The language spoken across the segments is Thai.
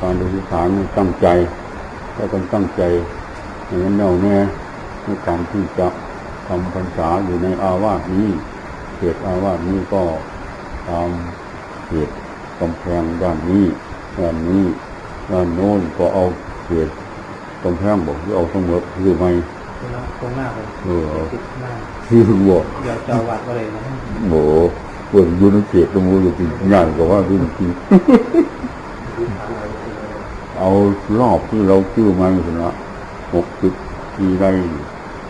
การอธิษฐานนี่ตั้งใจถ้าต้องตั้งใจอย่างนั้นแน่วแน่ในการที่จะทำพรรษาอยู่ในอาวาสนี้เขตอาวาสนี้ก็ตามเขตกำแพงด้านนี้ด้านนี้ด้านโน้นก็เอาเขตกำแพงบอกที่เอาทั้งหมดหรือไม่ตรงหน้าเลยเออเอาติดหน้าที่คุณบอกเดี๋ยวเจ้าวัดก็เลยนะโหเปิดอยูในเขตตรงนู้นอยู่ที่งานก็ว่าที่ที่ เอารอบที่เราชื่อมาอยู่นะหกสิบที่ไร่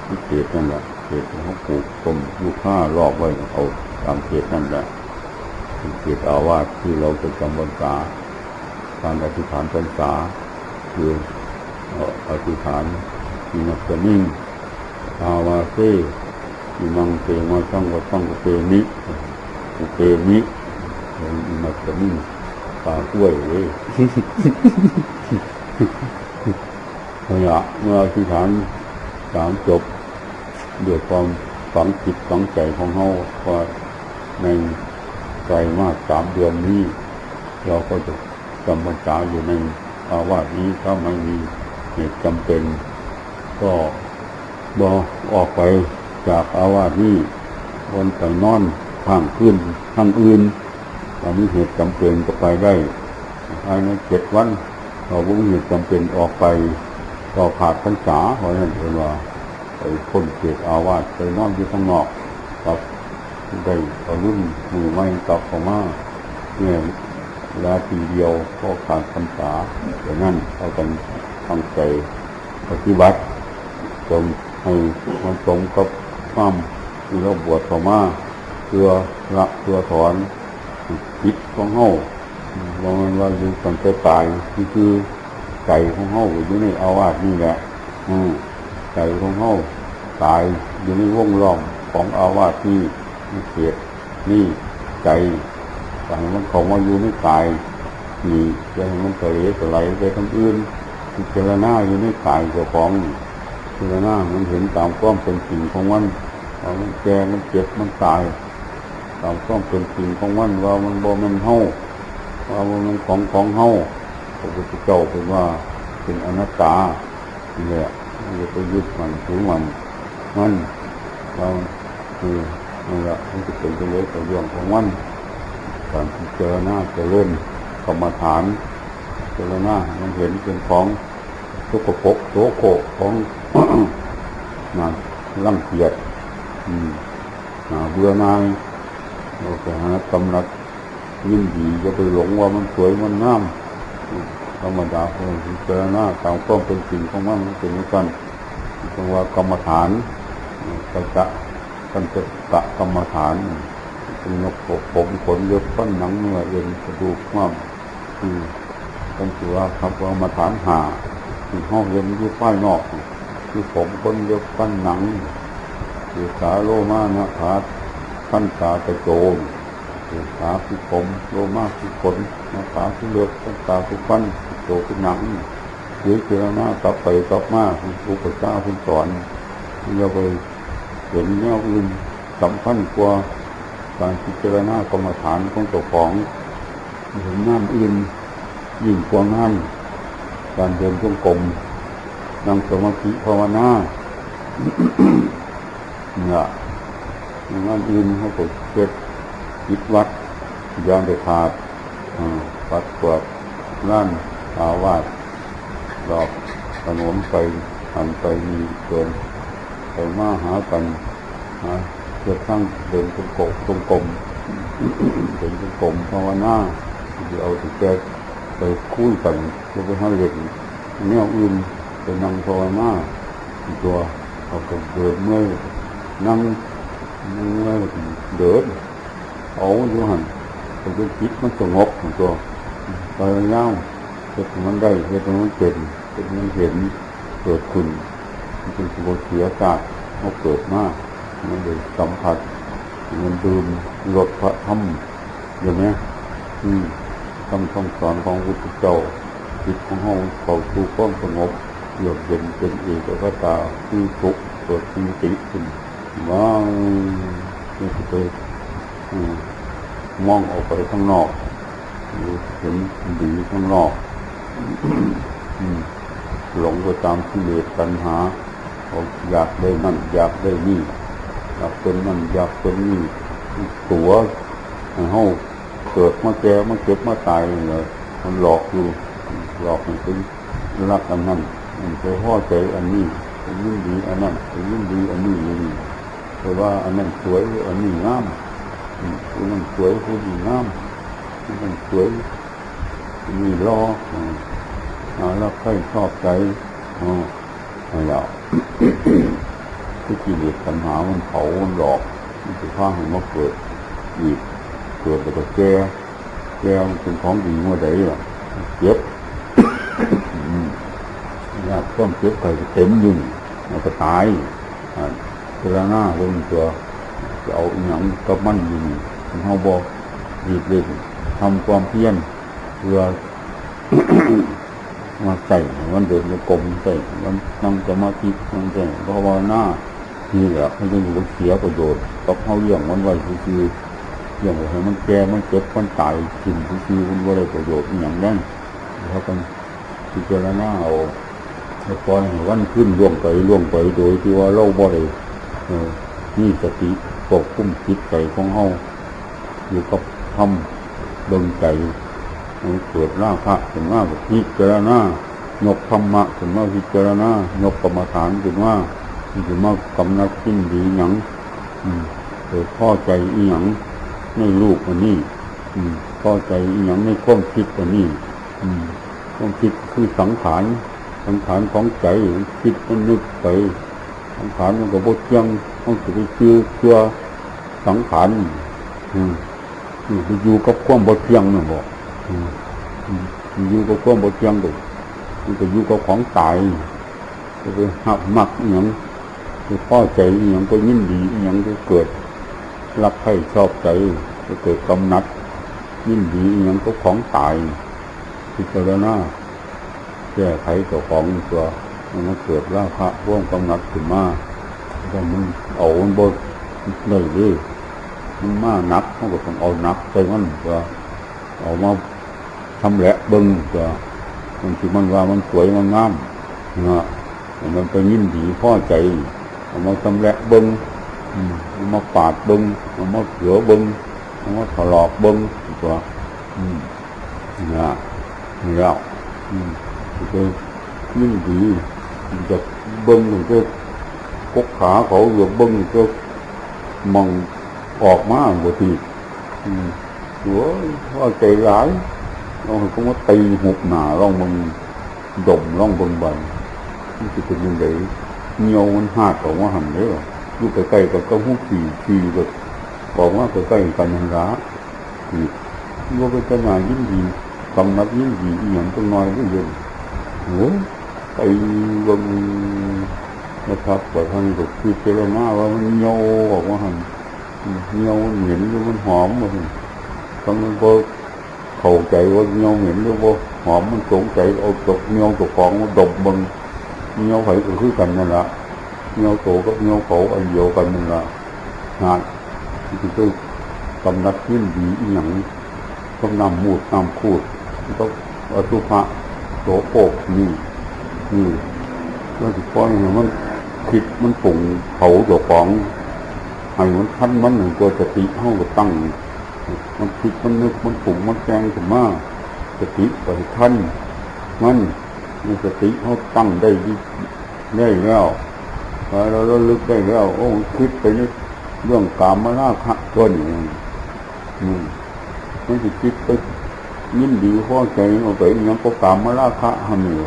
ที่เขตนั่นแหละเขตเขาปลูกต้นลูกค้ารอบไว้เอาตามเขตนั่นแหละเขตอาวาสที่เราจะจำพรรษาการอธิษฐานพรรษาคืออธิษฐานมีนักนิ่งอาวาเซมีมังเตมาสังวสังกุเตมิเตมิมีนักนิ่งปลากล้วยเลย ขณะเมื่ออธิษฐานสามจบด้วยความฝังจิตฝังใจของเขาว่าในไตรมาสสามเดือนนี้ เราก็จะจำพรรษาอยู่ในอาวาสนี้ถ้าไม่มีเหตุจำเป็น ก็บอออกไปจากอาวาสนี้วนไปนอนข้างขึ้นข้างอื่นถ้ามีเหตุจำเป็นก็ไปได้ภายในเจ็ดวัน เราบุ้งเหตุจำเป็นออกไปก็ขาดพรรษาเพราะฉะนั้นเองว่าไปพ้นเขตอาวาสไปนอนอยู่ข้างนอกกับได้เอารุ่นมือไม่กลับเข้ามาเนี่ยลาทีเดียวก็ขาดพรรษาดังนั้นเอากันตั้งใจปฏิบัติจงให้มันตรงกับความที่เราบวชเข้ามาเพื่อละเพื่อถอนจิตของเฮา ว่ามันว่าอยู่ตั้งแต่ตายนี่คือใจของเฮาอยู่ในอาวาสนี่แหละอืมใจของเฮาตายอยู่ในวงล้อมของอาวาสนี่นี่เสียนี่ใจแต่มันเขามาอยู่ในกายนี่จะให้มันเสลสลายไปทางอื่นพิจารณาอยู่ในกายเจ้าของพิจารณามันเห็นตามความเป็นจริงของมันว่ามันแก่มันเจ็บมันตายตามความเป็นจริงของมันว่ามันบ่มันเฮา ว่ามันของของเฮาพระพุทธเจ้าเป็นว่าเป็นอนัตตาเนี่ยอย่าไปยึดมันถือมันมันเราคือนั่นแหละมันจะเป็นไปเลยกับเรื่องของมันการพิจารณาจะเล่นกรรมฐานพิจารณามันเห็นเป็นของทุกขภพโสโคของงานร่างเกียจอืมน่าเบื่อหน่ายเราจะหากำนัด ยินดีจะไปหลงว่ามันสวยมันงามธรรมดาคนพิจารณาตามความเป็นจริงของมันเป็นอย่างนั้นคำว่ากรรมฐานกัจจะกันจะกะกรรมฐานเป็นนกผมขนเลือบฟันหนังเนื้อเอ็นกระดูกม้ามอืมกันถือว่าคำว่ากรรมฐานหาที่ห้องเรียนอยู่ป้ายนอกคือผมขนเลือบฟันหนังคือขาโลมานะขาฟันตากระโจม ขาคือผมโลมาคือขนนะขาคือเลือดตาคือฟันโตคือหนังหรือเจรณากลับไปกลับมาคุณครูพระเจ้าคุณสอนเราไปเห็นแนวอื่นสำคัญกว่าการพิจารณากรรมฐานของเจ้าของเห็นน้ำอื่นยิ่งกว่านั้นการเดินจงกรมนั่งสมาธิภาวนาเนี่ยงานอื่นเขาก็เกิด คิดวัดยานไปขาดวัดกวดล้านอาวาสดอกถนนไปหันไปมีเกินไปมาหากันหาเกิดทั้งเดินจงกรมจงกรมเดินจงกรมภาวนาเดี๋ยวเอาที่แกไปคุยกันจะไปหาเด็กแนวอื่นไปนั่งภาวนาตัวเอาก็เดินเมื่อนั่งเมื่อเดิน เอาอยู่หันเป็นจิตมันสงบของตัวไปยาวเห็ดมันได้เห็ดมันเป็นเห็ดมันเห็นเกิดขึ้นมันเป็นสุบเสียศาสตร์เกิดมากมันเลยสัมผัสมันดื่มรสพระธรรมอย่างนี้อืมคำคำสอนของพุทธเจ้าจิตของเขาเข้าสู่ความสงบเยือกเย็นเป็นเอกภตาที่สุขเกิดปีติขึ้นว้าวนี่คือ มองออกไปข้างนอกหรือเห็นดีข้างนอกหลงไปตามกิเลสตัณหาอยากได้นั่นอยากได้นี่อยากเป็นนั่นอยากเป็นนี่ตัวให้เฮาเกิดมาแก่มาเก็บมาตายเลยมันหลอกอยู่หลอกให้เป็นรักอันนั้นมันไปพ่อใจอันนี้เป็นยิ่งดีอันนั้นเป็นยิ่งดีอันนี้อย่างนี้แต่ว่าอันนั้นสวยอันนี้งาม อืมอันนั้นสวยคนนี้งามอันนั้นสวยอันนี้รอเอาแล้วใครชอบใจอ๋อไม่แล้วที่กิเลสปัญหามันเผามันหลอกมันจะพาให้มาเกิดอีกเกิดแล้วก็แก่แก่มันเป็นของดีเมื่อใดล่ะเจ็บอยากต้มเจ็บไก่เต็มยุ่งมันก็ตายอ่าเวลาหน้าลงตัว เอาอหย่างกับมันอยู่นี่เฮาบอกรีบเร่งทำความเพียรเพื่อมาใส่มันเดินในกลมใส่มันนั่งสมาธิมันใส่เพราะว่าหน้านี่แหละมันจะอยู่เสียประโยชน์กับเขาเลี้ยงมันไว้คือๆเลี้ยงไว้ให้มันแก่มันเจ็บมันตายกินคือมันว่าได้ประโยชน์อย่างนั้นเขากันพิจารณาเอาแล้วปล่อยให้วันขึ้นล่วงไปล่วงไปโดยที่ว่าเราบ่ได้เออนี่สติ ปกคุ้มจิตใจของเฮาอยู่กับทำเบิ่งใจมันเกิดราคะถึงว่าพิจารณายกธรรมะถึงว่าพิจารณายกกรรมฐานถึงว่าถึงว่ากำนัดขึ้นดีหยังเกิดพ่อใจอีหยังในลูกอันนี้พ่อใจอีหยังในความคิดอันนี้ความคิดคือสังขารสังขารของใจคิดมันนึกไป สังขารมันก็บดเที่ยงมันจะไปเชื่อเชื่อสังขารอืมอืมไปอยู่กับความบดเที่ยงนะบอกอืมอยู่กับความบดเที่ยงเลยมันก็อยู่กับของตายก็ไปหักมักอหย่างไปพ่อใจอหย่างก็ยินดีอหย่างก็เกิด รักใครชอบใจก็เกิดกำนัดยินดีอหย่างก็ของตายพิจารณาแก้ไขเจ้าของตัว มันเกิดราคะร่วมกำนัดขึ้นมาแล้วมันเอามันบดเลยเลยมันมาหนักมันก็ต้องเอาหนักใส่มันตัวเอามาทำแหละเบิ้งก็มันคือมันว่ามันสวยมันงามนะมันไปยินดีพ่อใจเอามาทำแหละเบิ้งมเอามาปาดเบิ้งเอามาเขือเบิ้งเอามาถลอกเบิ้งตัวอืมนะนี่แล้วอืมก็ยินดี มันจะเบิ้งมันก็กกขาเขาเหลือเบิ้งก็มองออกมาบทีอืมโอ้ยว่าใจร้ายเราก็มาตีหุบหนาลองมึงดมลองบิ่งบันมันจะเป็นยังไงเงียวมันหาดออกมาหันเด้ออยู่ใกล้ๆกับก็หูขี่ขี่ก็บบอกว่าใกล้ๆกันยังร้าขี่ว่าเป็นขนาดยิ่งดีกำนัดยิ่งดีอีหยังก็น้อยก็เยอะโอ้ บิ่งนะครับแต่ท่านก็คือเจรมาว่ามันเงียวออกมาหันเงียวมันเหม็นหรือมันหอมมาหันทั้งมันก็เข้าใจว่าเงาเหม็นหรือว่าหอมมันสงใจเอาตกเงาตัวของมันดมมันเงาไผ่ก็คือกันนั่นแหละเงาโตกับเงาเขาอันเดียวกันนั่นแหละงานที่คือกำนัดขึ้นดีอีหยังต้องนำมูดนำคูดต้องอสุภะโสโปกนี่ นี่ก็สิป้อนมันคิดมันปุ่งเผาตัวของให้มันทันมันหนึ่งตัวสติเข้าก็ตั้ง มันคิดมันนึกมันปุ่งมันแกงขึ้นมาสติไปทันมันมีสติเขาตั้งได้ดีได้แล้วพอเราระลึกได้แล้วโอ้คิดไปนึกเรื่องกามมาลาคะตัวนี้อืมมันจะคิดไปยินดีพอใจเอาไปอหยังก็กามมาลาคะทำอยู่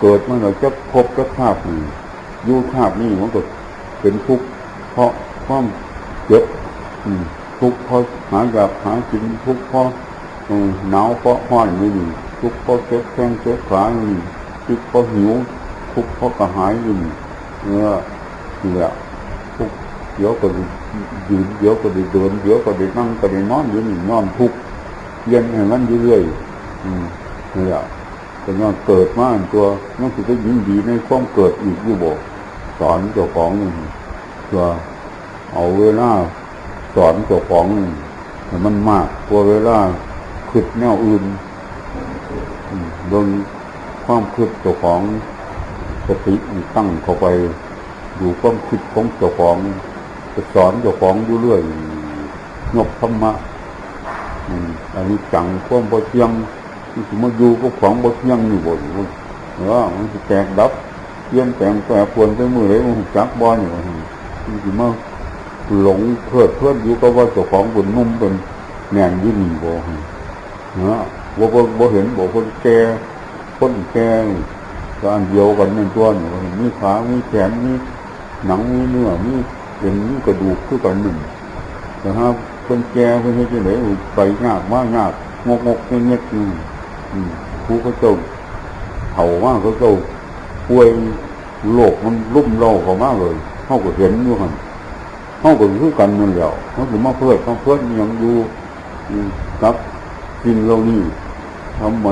เกิดมาเราจะพบจะภาพนี่อยู่ภาพนี่มันก็เป็นทุกข์เพราะความเจ็บทุกข์เพราะหาอยากหากินทุกข์เพราะหนาวเพราะห้อนนี่นี่ทุกข์เพราะเจ็บแข้งเจ็บขานี่ทุกข์เพราะหิวทุกข์เพราะกระหายนี่เออนี่แหละทุกข์เดี๋ยวก็ได้ยืนเดี๋ยวก็ได้เดินเดี๋ยวก็ได้นั่งก็ได้นอนอยู่นี่นอนทุกข์เย็นอย่างนั้นเรื่อยอืมนี่แหละ แต่ว่าเกิดมาอันตัวนั่นคือก็ยิ่งดีในความเกิดอีกอยู่บอกสอนเจ้าของตัวเอาเวลาสอนเจ้าของให้มันมากกว่าเวลาคิดแนวอื่นอืมเบิ่งความคิดเจ้าของสติตั้งเข้าไปดูความคิดของเจ้าของจะสอนเจ้าของอยู่เรื่อยงบธรรมะอันนี้จังความบ่เที่ยง มันสิมาอยู่กับของบ่เที่ยงนี่บ่อยู่เออมันสิแตกดับเปลี่ยนแปลงแปรปรวนไปมื้อใดมันจักบ่นี่ว่มันสิมาหลงเพลิดเพลินอยู่กับว่าเจ้าของเป็นนุ่มเป็นแน่นยู่นี่บ่เนาะบ่บ่บ่เห็นบ่คนแก่คนแก่ก็อันเดียวกันนั่นตัวนี่ว่ามีขามีแขนมีหนังมีเนื้อมีเอ็นมีกระดูกคือกันหนึ่งนะครับคนแก่คนนี้จะไหนไปงากมากงากงกงกเงี้ยเงี้ย ผู้เขาเจ้าเผามากเขาเจ้าป่วยโลกมันรุ่มเล่าเขามากเลยเขาก็เห็นอยู่หันเขาก็คือกันนั่นแล้วเขาถึงมาเพื่อต้องเพื่อนยังอยู่กับสิ่งเหล่านี้ทำไม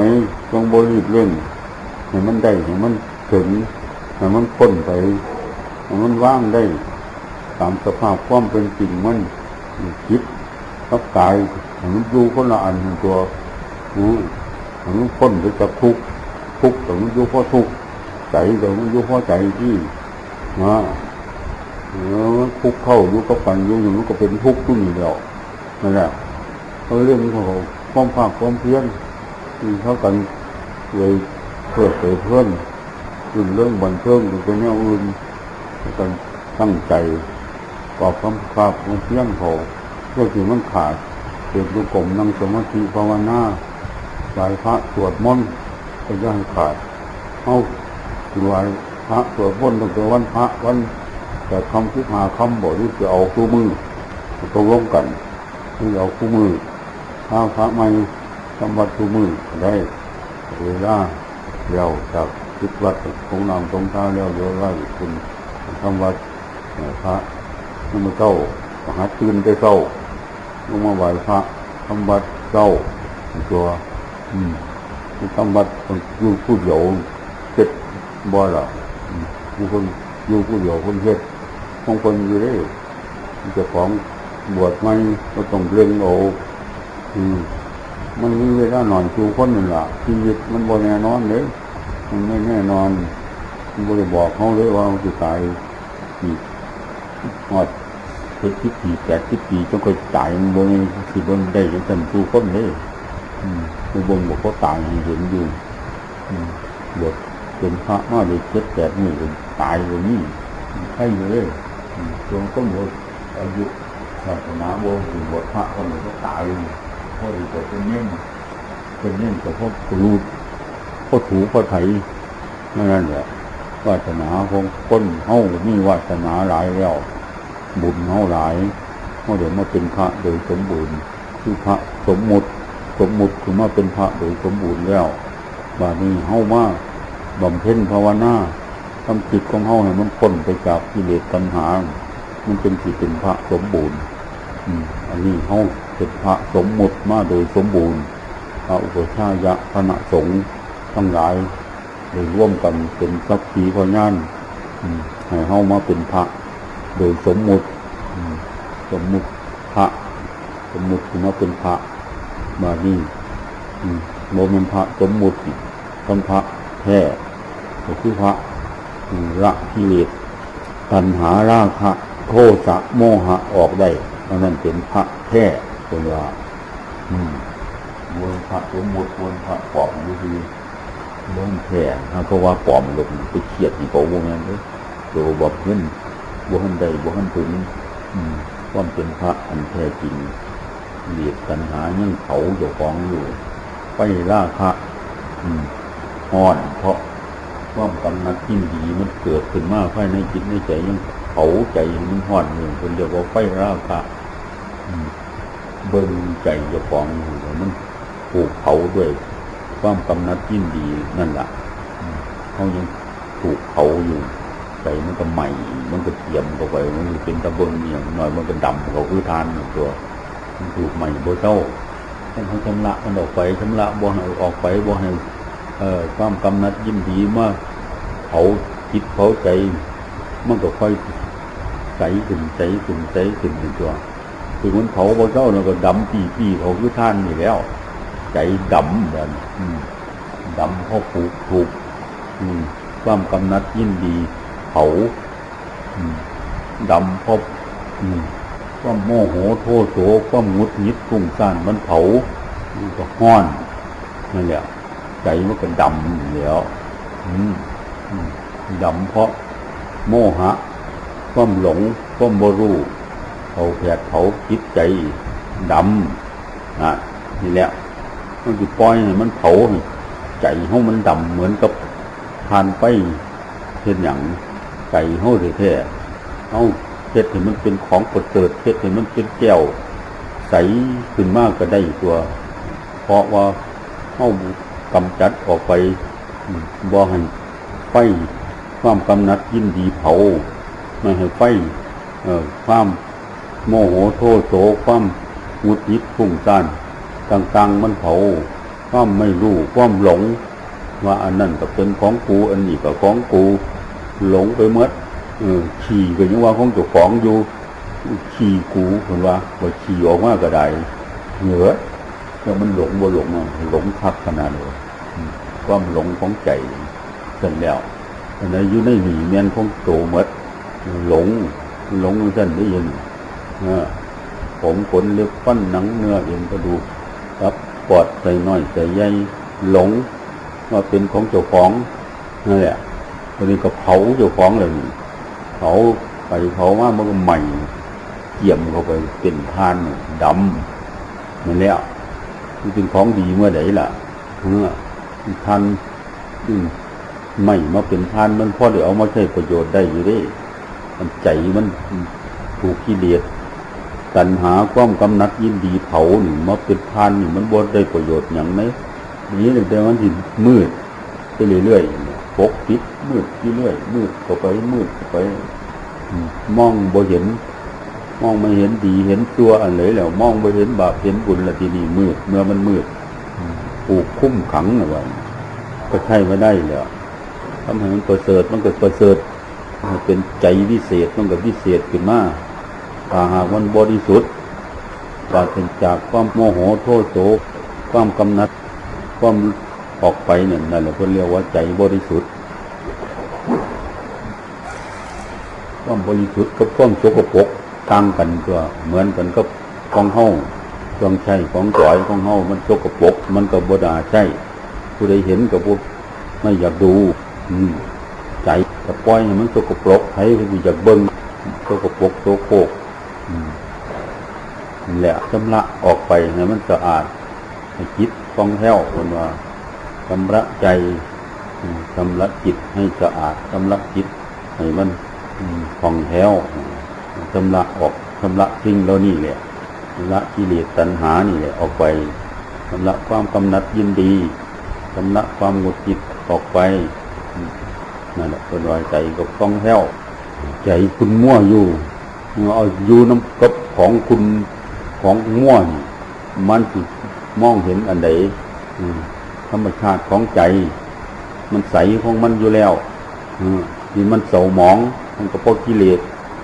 ต้องบริบเล่นให้มันได้ให้มันถึงให้มันพ้นไปให้มันว่างได้ ตามสภาพความเป็นจริงมันคิดกับกายมันอยู่คนละอันตัวอื มันพ้นไปจากทุกทุกข์แต่มันยู่เพราะทุกใจแต่มันยู่เพราะใจที่นะเออทุกเข้ายู่กับปันยู่อย่างมันก็เป็นทุกข์ตัวนี้เดียวนั่นแหละเรื่องของความภาคความเพียรที่เขากันเลยเพื่อเผยเพื่อนอื่นเรื่องบันเทิงหรือเป็นแนวอื่นกันตั้งใจกอบคำคาบของเพียงเขาเพื่อที่มันขาดเกิดดูกลมนั่งสมาธิภาวนา ไหว้พระสวดมนต์ก็ย่ให้ขาดเอาไหว้พระสวดมนต์ตั้งแต่วันพระวันแต่คำที่หาคำบอกที่จะเอาคู่มือตกลงกันที่เอาคู่มือถ้าพระไม่ทำวัดคู่มือได้เวลาเร็วจากคิดวัดของนำตรงเท้าเร็วเดียวไล่คุณทำวัดพระมันมาเจ้าหาตื่นได้เจ้าลงมาไหว้พระทำบัดเจ้าตัว อืมทำบัดอยู่ผู้เดียวเจ็ดบ่ละอืมผู้คนอยู่ผู้เดียวคนเฮ็ดบางคนอยู่ได้จ้าของบวชไม่ก็ต้องเร่งเอาอืมมันมีเวลานอนชูคนหนั่นล่ะชีวิตมันบ่แน่นอนเลยมันไม่แน่นอนมันบ่ได้บอกเขาเลยว่ามันจะตายอีกหอดเจ็ดสิบปีแปดสิบปีจนก็ตายมันบนสิบนได้ยังจำชูคนเลย อืมมันบนบอกเขาตายเห็นอยู่บวชเป็นพระมาเลยเจ็ดแปดหมื่นตายเลยนี่ใช่เลยอืมจนก็หมดอายุศาสนาโบถึงบวชพระคนหนึ่งก็ตายเลยเพราะอีกเป็นเน่นเป็นเน่นแต่พวกรูดพวกถูพวกไถนั่นแหละวาสนาของคนเฮามีวาสนาหลายแล้วบุญเฮาหลายเฮาเดี๋ยวมาเป็นพระโดยสมบูรณ์คือพระสมมุติ สมมุติคือมาเป็นพระโดยสมบูรณ์แล้ว บานี้เฮามาบำเพ็ญภาวนาทำจิตของเฮาให้มันพ้นไปจากกิเลสตัณหา มันเป็นสิเป็นพระสมบูรณ์อืมอันนี้เฮาเป็นพระสมมุติมาโดยสมบูรณ์พระอุปชายะคณะสงฆ์ทั้งหลายได้ร่วมกันเป็นสักขีพยานอืมให้เฮามาเป็นพระ โดยสมมุติอืมสมมุติพระ สมมุติคือมาเป็นพระ มานี่อืมโมเป็นพระสมมุติเป็นพระแท้ก็คือพระละกิเลสตัณหาราคะโทสะโมหะออกได้อันนั้นเป็นพระแท้เป็นว่าอืมมวลพระสมมุติมวลพระปลอมอยู่ดีเรื่องแผ่ถ้าเขาว่าปลอมหลบไปเครียดนี่เขาวงนั้นเลยตัวบอกเงินบ่หันใดบ่หันถึงความเป็นพระอันแท้จริง เหลียดตัณหายังเขาเจ้าของอยู่ ไปล่าพระอ่อน เพราะความกำนัดที่ดีมันเกิดขึ้นมาภายในจิตในใจยังเผาใจมันห่อนอยู่คนเดียวว่าไฟล่าพระเบิ่งใจเจ้าของอยู่มันถูกเผาด้วย ความกำนัดยินดีนั่นแหละเขายังถูกเผาอยู่ใจมันก็ใหม่ มันก็เทียมเข้าไป มันก็เป็นตะเบิงอย่างหน่อย มันก็ดำเขาคือทานตัว ถูกใหม่บ่เจ้าต้องให้ชำระมันออกไปชำระบ่ให้ออกไปบ่ให้เอ่อความกำนัดยินดีมาเผาจิตเผาใจมันก็ค่อยใสขึ้นใสขึ้นใสขึ้นเป็นตัวคือมันเผาบ่เจ้าเนี่ยก็ดำปีปีเขาคือท่านนี่แล้ว ใจดำแบบอืมดำเพราะผูกถูกความกำนัดยินดีเผาดำเพราะ ความโมโหโทโสความงุดหงิดฟุ้งซ่านมันเผามันก็ห้อนนั่นแหละใจมันก็ดำแล้วดำเพราะโมหะความหลงความบรู้เผาแผดเผาจิตใจดำนะนี่แหละมันจะปล่อยให้มันเผาให้ใจเฮามันดำเหมือนกับทานไปเช่นอย่างใจเฮาแท้ๆเอา ฮ็ดให้มันเป็นของประเสริฐเฮ็ดให้มันเป็นแก้วใสขึ้นมากก็ได้ตัว เพราะว่าเฮากำจัดออกไปบ่ให้ไฟความกำนัดยินดีเผาไม่ให้ไฟความโมโหโทโสความหงุดหงิดฟุ้งซ่านต่างๆมันเผาความไม่รู้ความหลง ว่าอันนั้นก็เป็นของกูอันนี้ก็ของกู หลงไปหมดเออ ขี่ก็ยังว่าของเจ้าของอยู่ขี่กูคนว่าว่าขี่ออกมาก็ได้เหนือแล้วมันหลงบ่หลงอะหลงคักขนาดเลยความหลงของใจเสร็จแล้วอันนั้นอยู่ในหนีเมียนของโตหมดหลงหลงเส้นได้ยินผมขนเล็บฟันหนังเนื้อเอ็นกระดูกครับปอดใส่น้อยใส่ใหญ่หลงว่าเป็นของเจ้าของนั่นแหละตอนนี้ก็เผาเจ้าของเลยนี่ เผาไปเผามามันก็ใหม่เกี่ยมเข้าไปเป็นทานดำนั่นแหละมันเป็นของดีเมื่อไหร่ล่ะเออทานอืมไม่มาเป็นทานมันพอเดี๋ยวเอามาใช้ประโยชน์ได้อยู่ดิมันใจมันถูกกิเลสตัณหาความกำนัดยินดีเผาหนึ่งมาเป็นทานหนี่งมันบ่ได้ประโยชน์อย่างไหนนี้แต่มันมืดไปเรื่อยๆปกปิดมืดเรื่อยๆมืดเข้าไปมืดเข้าไป มมองบ่เห็น มองไม่เห็นดีเห็นตัวอันเลยแล้ว มองบ่เห็นบาปเห็นบุญละทีนี้มืด เมื่อมันมืดอืมผูกคุ้มขังนะว่าก็ใช่ไม่ได้แล้วทำให้มันประเสริฐมันก็ประเสริฐมันเป็นใจวิเศษมันก็วิเศษขึ้นมาถ้าหากมันบริสุทธิ์ปราศจากความโมโหโทษโศกความกำนัดความออกไปเนี่ยนั่นแหละเพิ่นเรียกว่าใจบริสุทธิ์ ความบริสุทธิ์กับความสกปรกต่างกันก็เหมือนกันกับของเฮาเครื่องใช้ของจ่อยของเฮามันสกปรกมันก็บ่น่าใช่ผู้ใดเห็นก็บ่ไม่อยากดู อืมใจจะปล่อยให้มันสกปรกให้มันอยากเบิ้งสกปรกโสโครกอืมนี่แหละชำระออกไปให้มันสะอาดให้จิตฟองแผ้วคนว่าชำระใจชำระจิตให้สะอาดชำระจิตให้มัน ฟองแผ้วชำระออกชำระสิ่งเหล่านี้แหละชำระกิเลสตัณหานี่แหละออกไปชำระความกำหนัดยินดีชำระความหงุดหงิดออกไปนั่นแหละเป็นวายใจก็คล่องแคล่วใจคุณมั่วอยู่เอาอยู่น้ำกับของคุณของมั่วนี่มันสิมองเห็นอันใดธรรมชาติของใจ มันใสของมันอยู่แล้วที่มันเศร้าหมอง มันก็เพาะกิเลส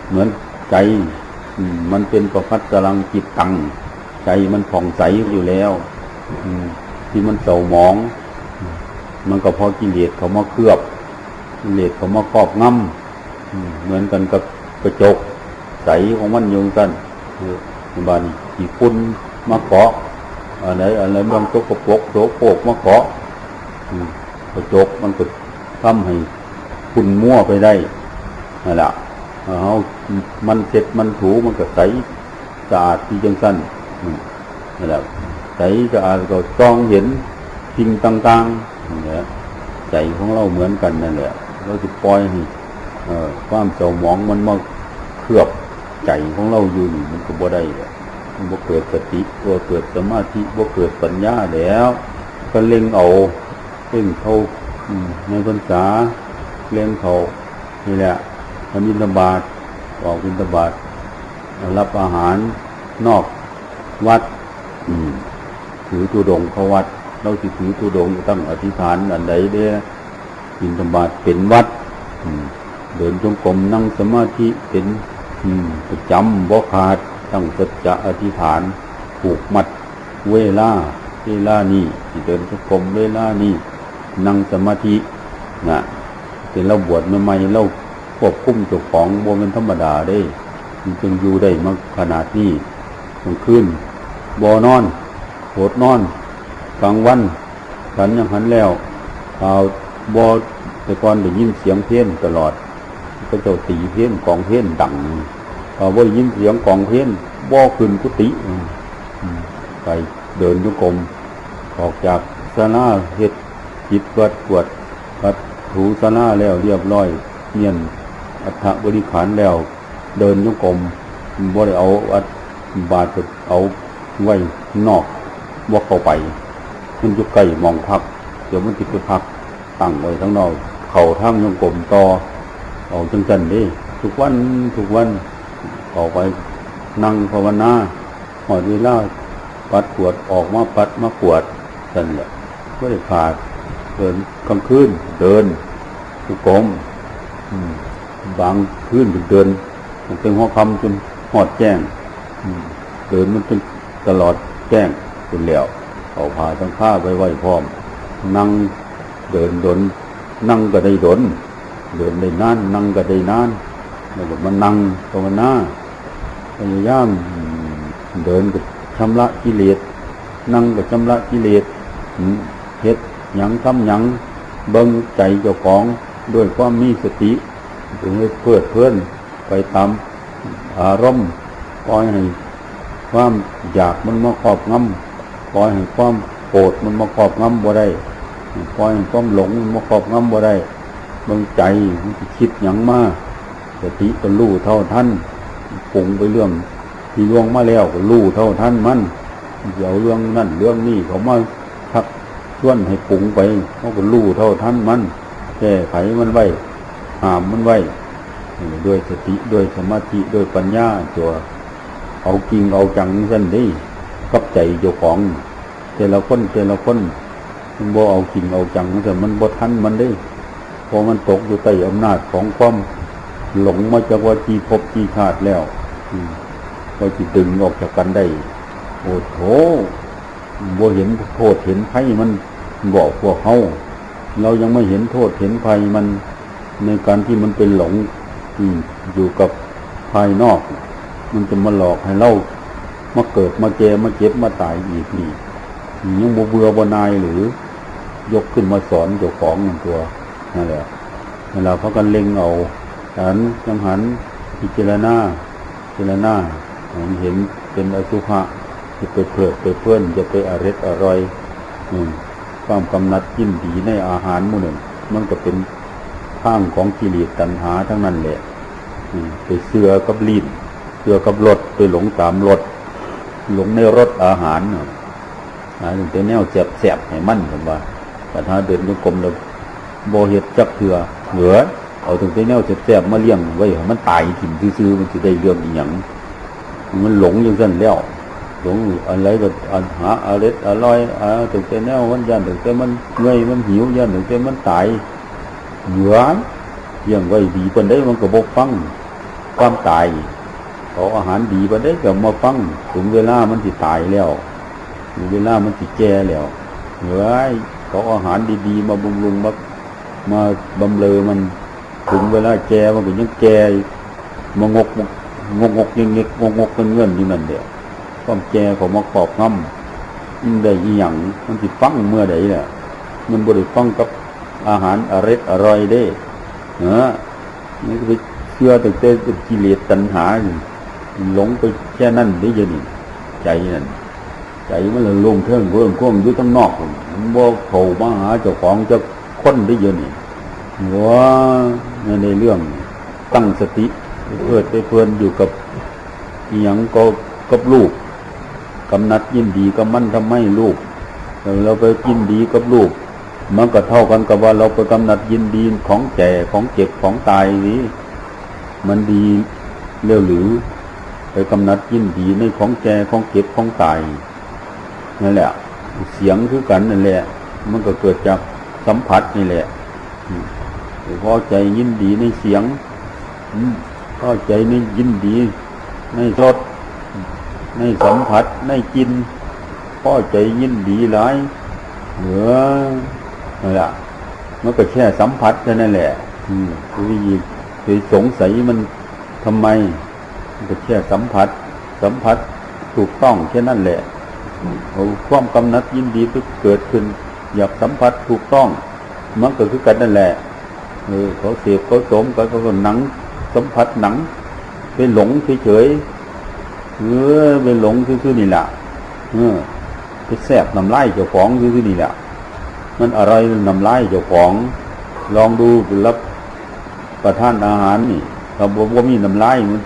เหมือนใจมันเป็นประพัดกำลังจิตตัง ใจมันผ่องใสอยู่แล้วที่มันเศร้าหมอง มันก็เพราะกิเลสเขามาเคลือบ กิเลสเขามาครอบงำเหมือนกันกับกระจก ใสของมันยงกันบานกี่คุณมาเกาะอะไรอะไรบางตกกระปกโสโครกมาเกาะกระจกมันก็ทำให้คุณมั่วไปได้ นั่นแหละเอามันเสร็จมันถูมันก็ใสสะอาดที่จังสั้นนั่นแหละใสสะอาดก็จ้องเห็นสิ่งต่างๆนั่นแหละใจของเราเหมือนกันนั่นแหละเราจะปล่อยให้ความเศร้าหมองมันมาเคลือบใจของเราอยู่นี่มันก็บ่ได้มันบ่เกิดสติบ่เกิดสมาธิบ่เกิดปัญญาแล้ว ก็เล็งเอาเล่งเขาในพรรษาเล็งเขานี่แหละ มันบินตบาตออกบินตบาตรับอาหารนอกวัดถือตุดงเขาวัด เราสิถือตุดงตั้งอธิษฐานอันใดเด้บินธบาตเป็นวัดเดินจงกรมนั่งสมาธิเป็นประจำบ่ขาดตั้งสัจจะอธิษฐานผูกมัดเวลาเวลานี้ที่เดินจงกรมเวลานี้นั่งสมาธินะแต่เราบวชใหม่ๆเรา ควบคุมเจ้าของบ่เป็นธรรมดาได้มันจึงอยู่ได้มาขนาดนี้กลางคืนบ่นอนโหดนอนกลางวันฉันยังหันแล้วข่าวบ่แต่ก่อนได้ยินเสียงเพลงตลอดก็เจ้าตีเพลงกองเพลงดังพอว่ายินเสียงกองเพลงบ่ขึ้นกุฏิไปเดินโยกรมออกจากศาลาเฮ็ดจิตวัดกวดวัดถูศาลาแล้วเรียบร้อยเนียน อัฐบริขารแล้ว เดินโยกรมบ่ได้เอาอัดบาทเอาไว้นอกบ่เข้าไปมันอยู่ใกล้มองพัก เดี๋ยวมันติดไปพักตั้งไว้ทั้งนอก เข่าทั้งโยกรมต่อออกจังสันดิทุกวันทุกวันออกไปนั่งภาวนาหอดเวลาปัดขวดออกมาปัดมาขวดสันแหละไม่ได้ขาดเดินกลางคืนเดินทุกกรมอืม บางคืนเดินตั้งแต่หัวคำจนหอดแจ้งเดินมันจนตลอดแจ้งจนแล้วเอาผ้าทั้งผ้าไว้ไว้พร้อม นั่งเดินดน นั่งก็ได้ดน เดินได้นาน นั่งก็ได้นานแล้วก็มานั่งภาวนาพยายามเดินก็ชำระกิเลสนั่งก็ชำระกิเลสเฮ็ดหยังทำหยังเบิ่งใจเจ้าของด้วยความมีสติ ถึงให้เพื่อเพื่อนไปตามอารมณ์ปล่อยให้ความอยากมันมาครอบงำปล่อยให้ความโกรธมันมาครอบงำบ่ได้ปล่อยให้ความหลงมันมาครอบงำบ่ได้บิ่งใจมันคิดหยังมาสติก็รู้เท่าท่านปรุงไปเรื่องที่ล่วงมาแล้วก็รู้เท่าท่านมันเดี๋ยวเรื่องนั่นเรื่องนี้เขามาทักชวนให้ปรุงไปเขาก็รู้เท่าท่านมันแก้ไขมันไว้ หามมันไว้ด้วยสติด้วยสมาธิด้วยปัญญาตัว เอาจริงเอาจังสั่นได้กับใจเจ้าของ แต่ละคนแต่ละคนมันบ่เอาจริงเอาจังแต่มันบ่ทันมันได้พอมันตกอยู่ใต้อำนาจของความหลงมาจากว่าจีพบจีชาติแล้วก็จิดึงออกจากกันได้ โอ้โหบ่เห็นโทษเห็นภัยมันบอกพวกเขาเรายังไม่เห็นโทษเห็นภัยมัน ในการที่มันเป็นหลงอยู่กับภายนอก มันจะมาหลอกให้เรามาเกิดมาแกมาเจ็บมาตายอีกนี่ยังบ่เบื่อบนายหรือยกขึ้นมาสอนเจ้าของนั่นตัวนั่นแหละเวลาเขากันเล็งเอาหันจังหันพิจารณาพิจารณาเห็นเป็นอสุภะจะไปเพลิดไปเพื่อนจะไปอร็ดอร่อยความกำนัดยินดีในอาหารมู่หนึ่ง มันก็เป็น ทางของกิเลสตัณหาทั้งนั้นแหละไปเสือกับลีนเสือกับรถไปหลงตามรถหลงในรถอาหารนาะหาถึงแต่แนวแสบๆให้มั่นผมว่าปัญหาเดินโยกรมแล้วบเฮ็ดจักเถื่อเหลือเอาถึงไปแนวแซ่บๆมาเลี้ยงไว้มันตายถิ่มซื่อมันสิได้เรื่องอีหยังมันหลงจังซั่นแล้วหลงอะไรก็อันหาอร่อยอร่อยอ่าถึงแต่แนวมันยันถึงแต่มันเงยมันหิวยันถึงแต่มันตาย เหลือเลี้ยงไว้ดีปานใดมันก็บ่ฟังความตายเอาอาหารดีปานใดก็มาฟังถึงเวลามันสิตายแล้วถึงเวลามันสิแก่แล้วเหลือขออาหารดีๆ มาบำรุงมามาบำเรอมันถึงเวลาแก่มันก็ยังแก่มางกงกงกยังเงกงกงกเงินเงินอยู่นั่นเดียวความแกของมาขอบงำได้อีหยังมันสิฟังเมื่อใดแหละมันบริฟังกับ อาหารอร่อยอร่อยได้เนอนี่ไปเชื่อแต่เต้กิเลสตัณหาหลงไปแค่นั้นได้ยังนี่ใจนั่นใจมันเลยลงเทิงเรื่องข้องอยู่ทั้งนอกมันบ่เขามาหาเจ้าของจะค้นได้เยอะนี่ว่าในเรื่องตั้งสติเพื่อไปเพลินอยู่กับอหยังก็กับลูกกำนัดยินดีกับมันทำให้ลูกเราไปยินดีกับลูก มันก็เท่ากันกับว่าเราไปกำหนัดยินดีของแก่ของเจ็บของตายนี้ มันดีเร็วหรือ ไปกำหนัดยินดีในของแก่ของเจ็บของตายนั่นแหละ เสียงคือกันนั่นแหละ มันก็เกิดจากสัมผัสนี่แหละพอใจยินดีในเสียงพอใจในยินดีในรสในสัมผัสในกินพอใจยินดีหลายเหลือ นั่นแหละมันก็แค่สัมผัสแค่นั้นแหละ อืมคือไปสงสัยมันทำไม มันก็แค่สัมผัส สัมผัสถูกต้องแค่นั้นแหละเอาความกำนัดยินดีก็เกิดขึ้น อยากสัมผัสถูกต้อง มันก็คือกันนั่นแหละ เออเขาเสพเขาสมกันเขาหนัง สัมผัสหนังไปหลงเฉยๆเออไปหลงคือๆนี่แหละเออไปแสบน้ำลายเจ้าของคือๆนี่แหละ มันอะไรน้ำลายเจ้าของ ลองดูไปรับประทานอาหารนี่ถ้าบอกว่ามีน้ำลายมัน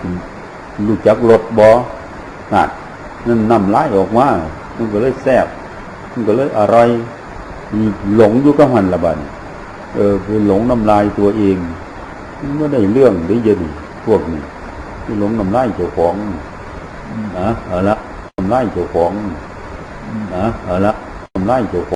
รู้จักรสบอนั่นนั่นน้ำลายออกมามันก็เลยแสบมันก็เลยอร่อยหลงอยู่กับหันละบัดนเออไปหลงน้ำลายตัวเองไม่ได้เรื่องได้ย็นพวกนี้ที่หลงน้ำลายเจ้าของนะเอาละน้ำลายเจ้าของนะเอาละน้ำลายเจ้าของ